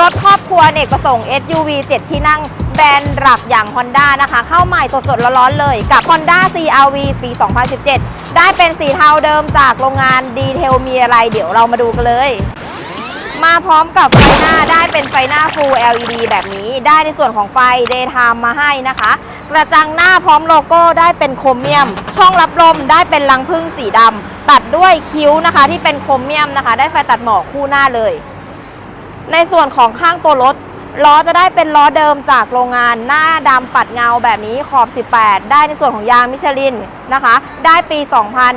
รถครอบครัวเนกประสงค์ SUV 7 ที่นั่งแบรนด์หลักอย่าง Honda นะคะ เข้าใหม่สดๆร้อนๆเลยกับ Honda CRV ปี 2017 ได้เป็นสีเทาเดิมจากโรงงานดีเทลมีอะไรเดี๋ยวเรามาดูกันเลย มาพร้อมกับไฟหน้าได้เป็นไฟหน้า Full LED แบบนี้ ได้ในส่วนของไฟ Daytime มาให้นะคะกระจังหน้าพร้อมโลโก้ได้เป็นโครเมียม ช่องรับลมได้เป็นรังพึ่งสีดำตัดด้วยคิ้วนะคะ ที่เป็นโครเมียมนะคะ ได้ไฟตัดหมอกคู่หน้าเลย ในส่วนของข้างตัวรถล้อจะได้เป็นล้อเดิมจากโรงงานหน้าดำปัดเงาแบบนี้ขอบ 18 ได้ในส่วนของยางมิชลินนะคะ ได้ปี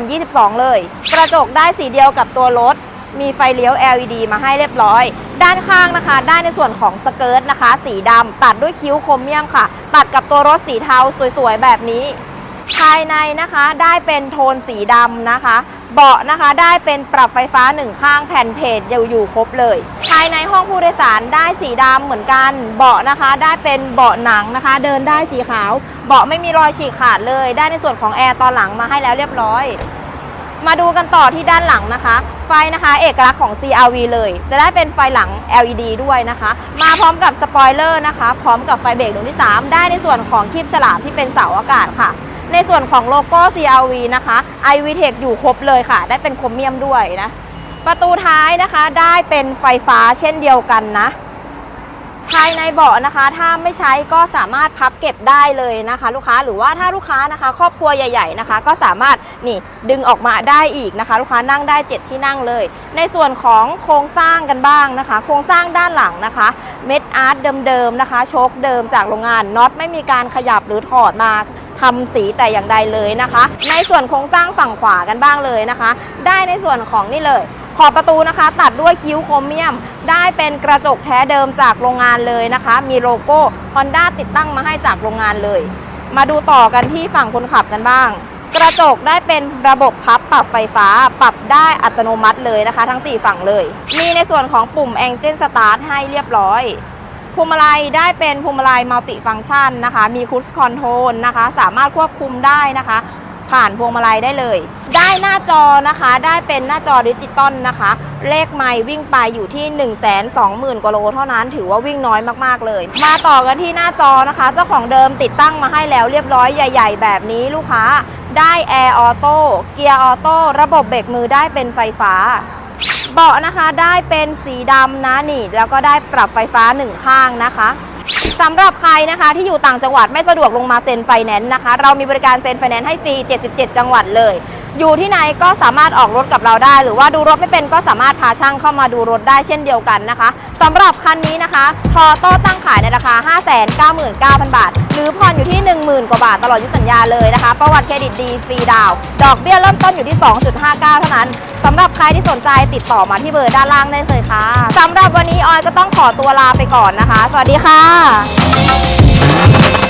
2022 เลย กระจกได้สีเดียวกับตัวรถ มีไฟเลี้ยว LED มาให้เรียบร้อย ด้านข้างนะคะ ได้ในส่วนของสเกิร์ตนะคะ สีดำตัดด้วยคิ้วโครเมียมค่ะ ตัดกับตัวรถสีเทาสวยๆ แบบนี้ ภายในนะคะได้เป็นโทนสีดำนะคะ เบาะนะคะได้เป็นปรับไฟฟ้าหนึ่งข้างแผ่นเพจอยู่ครบเลย ภายในห้องผู้โดยสารได้สีดำเหมือนกัน เบาะนะคะได้เป็นเบาะหนังนะคะ เดินได้สีขาว เบาะไม่มีรอยฉีกขาดเลย ได้ในส่วนของแอร์ตอนหลังมาให้แล้วเรียบร้อย มาดูกันต่อที่ด้านหลังนะคะ ไฟนะคะเอกลักษณ์ของ CRV เลย จะได้เป็นไฟหลัง LED ด้วยนะคะ มาพร้อมกับสปอยเลอร์นะคะ พร้อมกับไฟเบรกดวงที่ 3 ได้ในส่วนของคลิปฉลามที่เป็นเสาอากาศค่ะ ในส่วนของโลโก้ CRV นะคะ iVTEC อยู่ครบเลยค่ะ ได้เป็นโครเมียมด้วยนะ ประตูท้ายนะคะได้เป็นไฟฟ้าเช่นเดียวกันนะ ภายในเบาะนะคะ ถ้าไม่ใช้ก็สามารถพับเก็บได้เลยนะคะ ลูกค้าหรือว่าถ้าลูกค้านะคะ ครอบครัวใหญ่ ๆนะคะ ก็สามารถนี่ดึงออกมาได้อีกนะคะ ลูกค้านั่งได้ 7 ที่นั่งเลย ในส่วนของโครงสร้างกันบ้างนะคะ โครงสร้างด้านหลังนะคะเม็ดอาร์ตเดิมๆนะคะ โชคเดิมจากโรงงานน็อตไม่มีการขยับหรือถอดมา ทำสีแต่อย่างใดเลยนะคะ ในส่วนโครงสร้างฝั่งขวากันบ้างเลยนะคะ ได้ในส่วนของนี่เลยขอบประตูนะคะ ตัดด้วยคิ้วโครเมียม ได้เป็นกระจกแท้เดิมจากโรงงานเลยนะคะ มีโลโก้ Honda ติดตั้งมาให้จากโรงงานเลย มาดูต่อกันที่ฝั่งคนขับกันบ้าง กระจกได้เป็นระบบพับปรับไฟฟ้า ปรับได้อัตโนมัติเลยนะคะ ทั้ง 4 ฝั่งเลย มีในส่วนของปุ่ม Engine Start ให้เรียบร้อย วงมาลัยได้เป็นพวงมาลัยมัลติฟัง c t ชันนะคะ มีคู i คอนโทรลนะคะ สามารถควบคุมได้นะคะ ผ่านพวงมาลัยได้เลย ได้หน้าจอนะคะ ได้เป็นหน้าจอดิจิตอลนะคะ เลขไมล์วิ่งไปอยู่ที่ 1 2 0 0 0 0กว่าโลเท่านั้น ถือว่าวิ่งน้อยมากๆเลย มาต่อกันที่หน้าจอนะคะ เจ้าของเดิมติดตั้งมาให้แล้วเรียบร้อยใหญ่ ๆ แบบนี้ลูกค้า ได้แอร์ออโต้ เกียร์ออโต้ ระบบเบรกมือได้เป็นไฟฟ้า เบาะนะคะได้เป็นสีดำนะนี่ แล้วก็ได้ปรับไฟฟ้าหนึ่งข้างนะคะสำหรับใครนะคะที่อยู่ต่างจังหวัดไม่สะดวกลงมาเซ็นไฟแนนซ์นะคะ เรามีบริการเซ็นไฟแนนซ์ให้ฟรี 77 จังหวัดเลย อยู่ที่ไหนก็สามารถออกรถกับเราได้ หรือว่าดูรถไม่เป็นก็สามารถพาช่างเข้ามาดูรถได้เช่นเดียวกันนะคะสำหรับคันนี้นะคะทอโต้ตั้งขายในราคา 599,000 บาท หรือผ่อนอยู่ที่ 10,000 กว่าบาทตลอดยุสัญญาเลยนะคะ ประวัติเครดิตดีฟรีดาวดอกเบี้ยเริ่มต้นอยู่ที่ 2.59 เท่านั้น สำหรับใครที่สนใจติดต่อมาที่เบอร์ด้านล่างได้เลยค่ะสำหรับวันนี้ออยก็ต้องขอตัวลาไปก่อนนะคะ สวัสดีค่ะ